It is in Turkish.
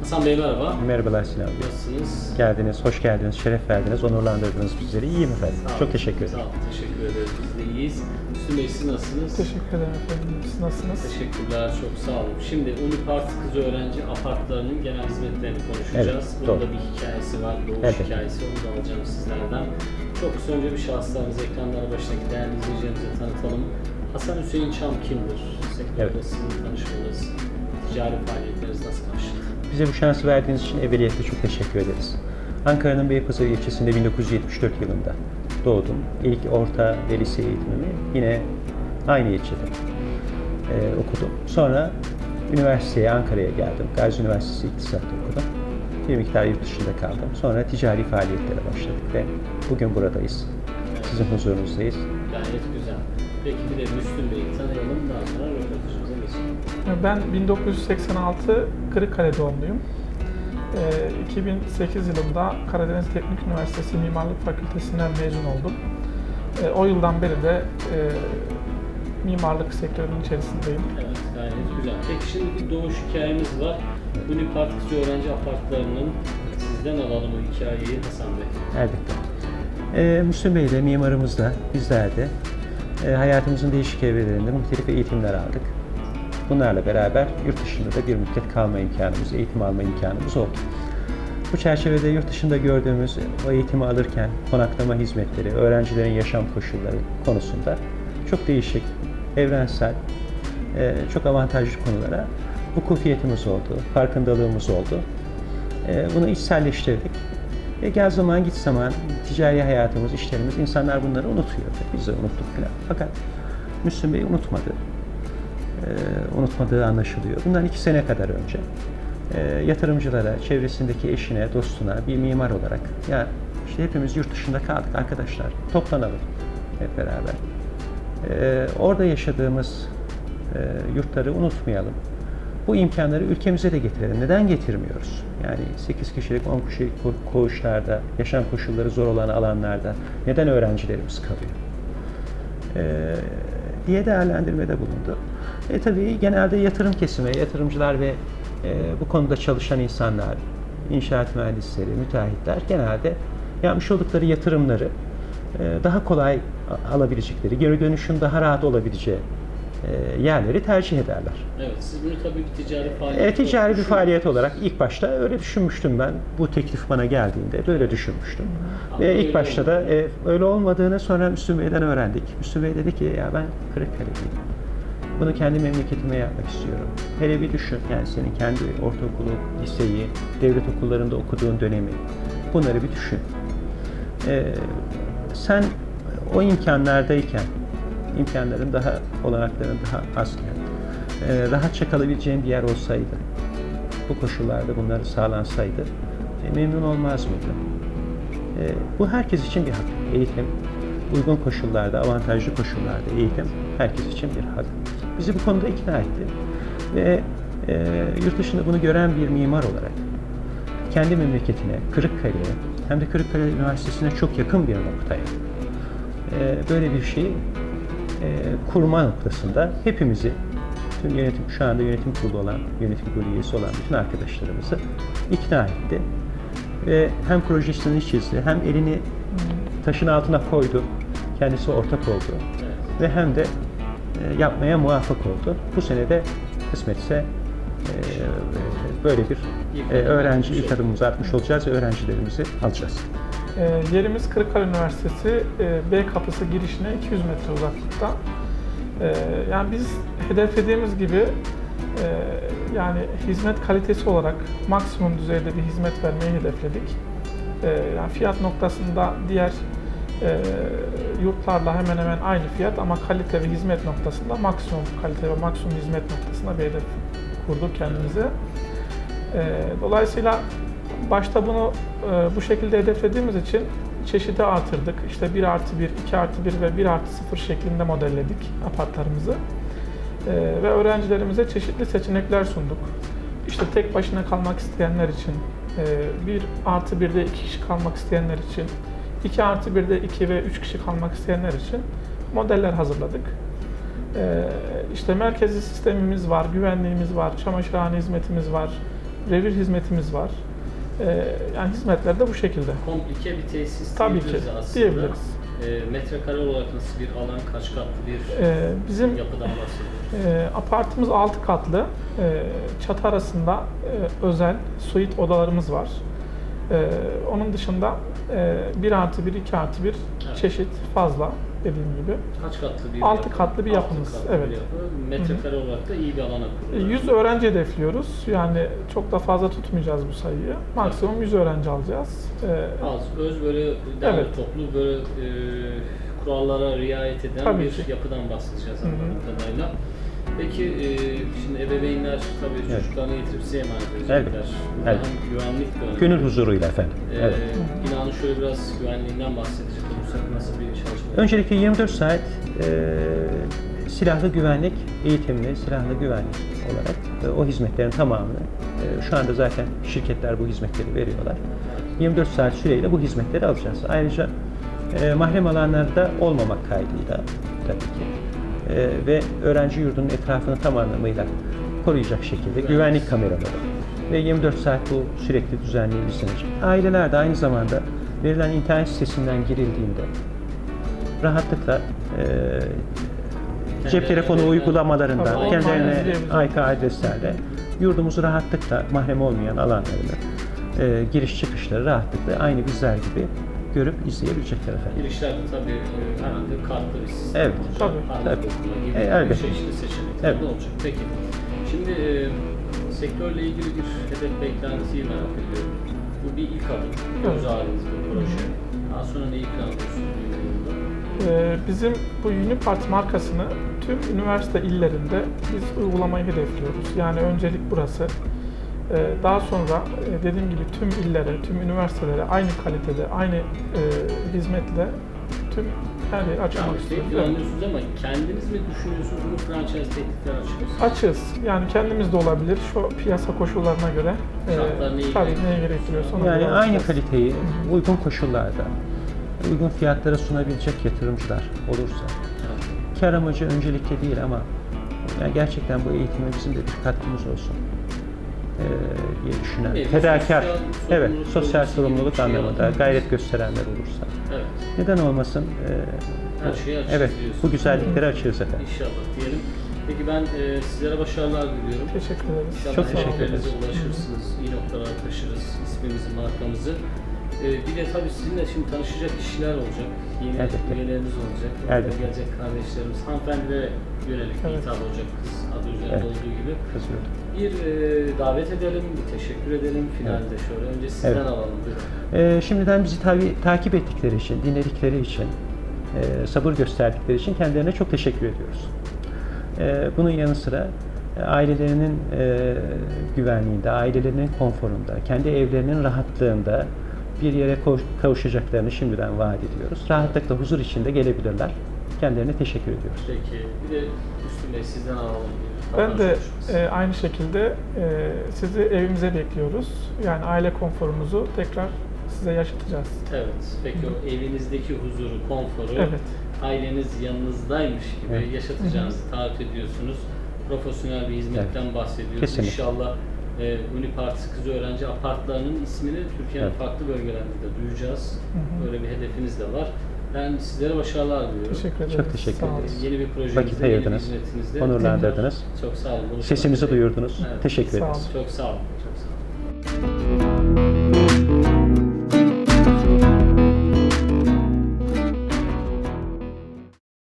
Hasan Bey merhaba. Merhabalar Sinan Bey. Nasılsınız? Geldiniz, hoş geldiniz, şeref verdiniz, onurlandırdınız bizleri. İyiyim efendim. Sağ olun. Çok teşekkür ederim. Sağ olun, teşekkür ederiz. Biz de iyiyiz. Müslüm Bey siz nasılsınız? Teşekkür ederim efendim. Siz nasılsınız? Teşekkürler, çok sağ olun. Şimdi Unipart Kız Öğrenci Apartlarının genel hizmetlerini konuşacağız. Evet, Bunun doğru. da bir hikayesi var, doğuş Evet. hikayesi. Onu da alacağım sizlerden. Çok kısa önce bir şahıslarımızı ekranlara başındaki değerli izleyicilerimize tanıtalım. Hasan Hüseyin Çam kimdir? Sektörde Evet. sizin tanışmanız, ticari faaliyetleriniz nasıl başladı? Bize bu şansı verdiğiniz için evveliyetle çok teşekkür ederiz. Ankara'nın Beypazarı ilçesinde 1974 yılında doğdum. İlk orta ve lise eğitimimi yine aynı ilçede e, okudum. Sonra üniversiteye, Ankara'ya geldim. Gazi Üniversitesi İktisat'ta okudum. Bir miktar yurt dışında kaldım. Sonra ticari faaliyetlere başladık ve bugün buradayız. Sizin huzurunuzdayız. Gayet güzel. Peki bir de Müslüm Bey'i tanıyalım, daha sonra röportajımıza geçelim. Ben 1986 Kırıkkale doğumluyum. Ee, 2008 yılında Karadeniz Teknik Üniversitesi Mimarlık Fakültesinden mezun oldum. Ee, o yıldan beri de e, mimarlık sektörünün içerisindeyim. Evet, gayet güzel. Peki şimdi bir doğuş hikayemiz var. Unipart Kız Öğrenci Apartlarının sizden alalım o hikayeyi Hasan Bey. Elbette. Ee, Müslüm Bey de mimarımız da bizler de e, hayatımızın değişik evrelerinde muhtelif eğitimler aldık. Bunlarla beraber yurt dışında da bir müddet kalma imkanımız, eğitim alma imkanımız oldu. Bu çerçevede yurt dışında gördüğümüz o eğitimi alırken konaklama hizmetleri, öğrencilerin yaşam koşulları konusunda çok değişik, evrensel, e, çok avantajlı konulara vukufiyetimiz oldu, farkındalığımız oldu. E, Bunu içselleştirdik. E gel zaman git zaman ticari hayatımız, işlerimiz, insanlar bunları unutuyor. Biz de unuttuk falan. Fakat Müslüm Bey unutmadı. E, unutmadığı anlaşılıyor. Bundan iki sene kadar önce yatırımcılara, çevresindeki eşine, dostuna bir mimar olarak ya işte hepimiz yurt dışında kaldık arkadaşlar toplanalım hep beraber. E, orada yaşadığımız e, yurtları unutmayalım. Bu imkanları ülkemize de getirelim. Neden getirmiyoruz? Yani 8 kişilik, 10 kişilik ko- koğuşlarda, yaşam koşulları zor olan alanlarda neden öğrencilerimiz kalıyor? Ee, diye değerlendirmede bulundu. E tabii genelde yatırım kesimi, yatırımcılar ve e, bu konuda çalışan insanlar, inşaat mühendisleri, müteahhitler genelde yapmış oldukları yatırımları e, daha kolay alabilecekleri, geri dönüşün daha rahat olabileceği e, yerleri tercih ederler. Evet, siz bunu tabii bir ticari faaliyet E, ticari bir faaliyet olarak ilk başta öyle düşünmüştüm ben. Bu teklif bana geldiğinde böyle düşünmüştüm. Ama Ve ilk başta da e, öyle olmadığını sonra Müslüm Bey'den öğrendik. Müslüm Bey dedi ki ya ben Kırıkkale'liyim. Bunu kendi memleketime yapmak istiyorum. Hele bir düşün yani senin kendi ortaokulu, liseyi, devlet okullarında okuduğun dönemi. Bunları bir düşün. E, sen o imkanlardayken, imkanların daha, olanakların daha azken, e, rahatça kalabileceğin bir yer olsaydı, bu koşullarda bunları sağlansaydı e, memnun olmaz mıydı? E, bu herkes için bir hak. Eğitim, uygun koşullarda, avantajlı koşullarda eğitim herkes için bir hak. Bizi bu konuda ikna etti. Ve e, yurt dışında bunu gören bir mimar olarak kendi memleketine, Kırıkkale'ye hem de Kırıkkale Üniversitesi'ne çok yakın bir noktaya e, böyle bir şeyi e, kurma noktasında hepimizi tüm yönetim şu anda yönetim kurulu olan, yönetim kurulu üyesi olan bütün arkadaşlarımızı ikna etti. Ve hem projesini çizdi, hem elini taşın altına koydu. Kendisi ortak oldu. Ve hem de e, yapmaya muvaffak oldu. Bu sene de kısmetse böyle bir e, öğrenci ilk adımımızı atmış olacağız ve öğrencilerimizi alacağız. Ee, yerimiz Kırıkkale Üniversitesi e, B kapısı girişine 200 metre uzaklıkta. Ee, yani biz hedeflediğimiz gibi e, yani hizmet kalitesi olarak maksimum düzeyde bir hizmet vermeyi hedefledik. Ee, yani fiyat noktasında diğer yurtlarla hemen hemen aynı fiyat ama kalite ve hizmet noktasında maksimum kalite ve maksimum hizmet noktasında bir hedef kurduk kendimize. Ee, Dolayısıyla başta bunu e, bu şekilde hedeflediğimiz için çeşidi artırdık. İşte 1 artı 1, 2 artı 1 ve 1 artı 0 şeklinde modelledik apartlarımızı. Ee, Ve öğrencilerimize çeşitli seçenekler sunduk. İşte tek başına kalmak isteyenler için, 1 artı 1'de 2 kişi kalmak isteyenler için, 2 artı 1'de 2 ve 3 kişi kalmak isteyenler için modeller hazırladık. Ee, işte merkezi sistemimiz var, güvenliğimiz var, çamaşırhane hizmetimiz var, revir hizmetimiz var. Ee, yani hizmetler de bu şekilde. Komplike bir tesis Tabii ki, diyebiliriz aslında. diyebiliriz. E, metrekare olarak nasıl bir alan, kaç katlı bir Ee, bizim yapıdan bahsediyoruz? e, apartımız 6 katlı. Ee, çatı arasında e, özel suite odalarımız var. Ee, onun dışında e, 1 artı 1, 2 artı 1 Evet. çeşit fazla dediğim gibi. Kaç katlı bir Altı yapı? katlı bir Altı yapımız, katlı evet. Bir yapı. Metrekare olarak da iyi bir alana E, kuruluyor. 100 öğrenci hedefliyoruz. Yani çok da fazla tutmayacağız bu sayıyı. Maksimum 100 öğrenci alacağız. Ee, Az, öz böyle derli Evet. toplu böyle e, kurallara riayet eden Tabii bir ki. yapıdan bahsedeceğiz Hı hı. anladığım kadarıyla. Peki e, şimdi ebeveynler tabii Evet. çocuklarını getirip size emanet edecekler. Elbette. hem güvenlik de önemli. Gönül huzuruyla efendim. E, Evet. Binanın şöyle biraz güvenliğinden bahsedecek nasıl bir çalışma? Öncelikle 24 saat e, silahlı güvenlik eğitimli, silahlı güvenlik olarak e, o hizmetlerin tamamını e, şu anda zaten şirketler bu hizmetleri veriyorlar. 24 saat süreyle bu hizmetleri alacağız. Ayrıca e, mahrem alanlarda olmamak kaydıyla tabii ki e, ve öğrenci yurdunun etrafını tam anlamıyla koruyacak şekilde güvenlik kameraları ve 24 saat bu sürekli düzenli izlenecek. Aileler de aynı zamanda verilen internet sitesinden girildiğinde rahatlıkla e, cep telefonu uygulamalarından Tabii, kendilerine. IP adreslerle yurdumuzu rahatlıkla mahrem olmayan alanlarını e, giriş çıkışları rahatlıkla aynı bizler gibi görüp izleyebilecekler efendim. Girişlerde tabii e, herhalde kartlı bir sistem Evet. olacak. Tabii. Tabii. gibi E, elbette. çeşitli seçenekler Evet. olacak. Peki. Şimdi e, sektörle ilgili bir hedef beklentiyi merak ediyorum. Bu bir ilk adım. Göz Evet. ağrınız proje. Daha sonra planlıyorsunuz? Ee, bizim bu Unipart markasını tüm üniversite illerinde biz uygulamayı hedefliyoruz. Yani öncelik burası. Ee, Daha sonra e, dediğim gibi tüm illere, tüm üniversitelere aynı kalitede, aynı e, hizmetle tüm her yeri açmak istiyoruz. işte Evet. planlıyorsunuz ama kendiniz mi düşünüyorsunuz bunu franchise teklifler açıyorsunuz? Açız. Yani kendimiz de olabilir. Şu piyasa koşullarına göre. E, Şartlar neyi tabii gerektiriyorsa ona Yani göre aynı kaliteyi uygun koşullarda, uygun fiyatlara sunabilecek yatırımcılar olursa, kar amacı öncelikli değil ama yani gerçekten bu eğitime bizim de bir katkımız olsun ee, diye düşünen, Evet, fedakar, sosyal evet, sosyal projesi gibi bir sorumluluk şey anlamında yapıyoruz. gayret gösterenler olursa, Evet. neden olmasın? Ee, Her şeyi evet, bu güzellikleri açığız efendim. İnşallah diyelim. Peki ben e, sizlere başarılar diliyorum. Teşekkür ederiz. İnşallah Çok teşekkür ederiz. ulaşırsınız, iyi noktalara taşırız ismimizi, markamızı. Ee, bir de tabii sizinle şimdi tanışacak kişiler olacak, yeni Elbette. üyeleriniz olacak, Elbette. gelecek kardeşlerimiz, hanımefendilere yönelik Evet. hitap olacak kız adı üzerinde Evet. olduğu gibi. Kızıyorum. Bir e, davet edelim, bir teşekkür edelim finalde şöyle. Önce sizden Evet. alalım. Ee, şimdiden bizi tabi, takip ettikleri için, dinledikleri için, e, sabır gösterdikleri için kendilerine çok teşekkür ediyoruz. E, bunun yanı sıra e, ailelerinin e, güvenliğinde, ailelerinin konforunda, kendi evlerinin rahatlığında bir yere kavuşacaklarını şimdiden vaat ediyoruz. Rahatlıkla, huzur içinde gelebilirler. Kendilerine teşekkür ediyoruz. Peki bir de Bey sizden alalım. Ben de e, aynı şekilde e, sizi evimize bekliyoruz. Yani aile konforumuzu tekrar size yaşatacağız. Evet. Peki o evinizdeki huzuru, konforu Evet. aileniz yanınızdaymış gibi Evet. yaşatacağınızı taahhüt ediyorsunuz. Profesyonel bir hizmetten bahsediyoruz. Kesinlikle. İnşallah e, Unipart Kız Öğrenci Apartlarının ismini Türkiye'nin Evet. farklı bölgelerinde de duyacağız. Hı hı. Böyle bir hedefiniz de var. Ben sizlere başarılar diliyorum. Teşekkür ederiz. Çok teşekkür Sağ olun. ederiz. Yeni bir projenizde, Vakit yeni bir ayırdınız, hizmetinizde onurlandırdınız. Çok sağ olun. Sesimizi duyurdunuz. Evet. Teşekkür Sağ ederiz. Çok sağ olun.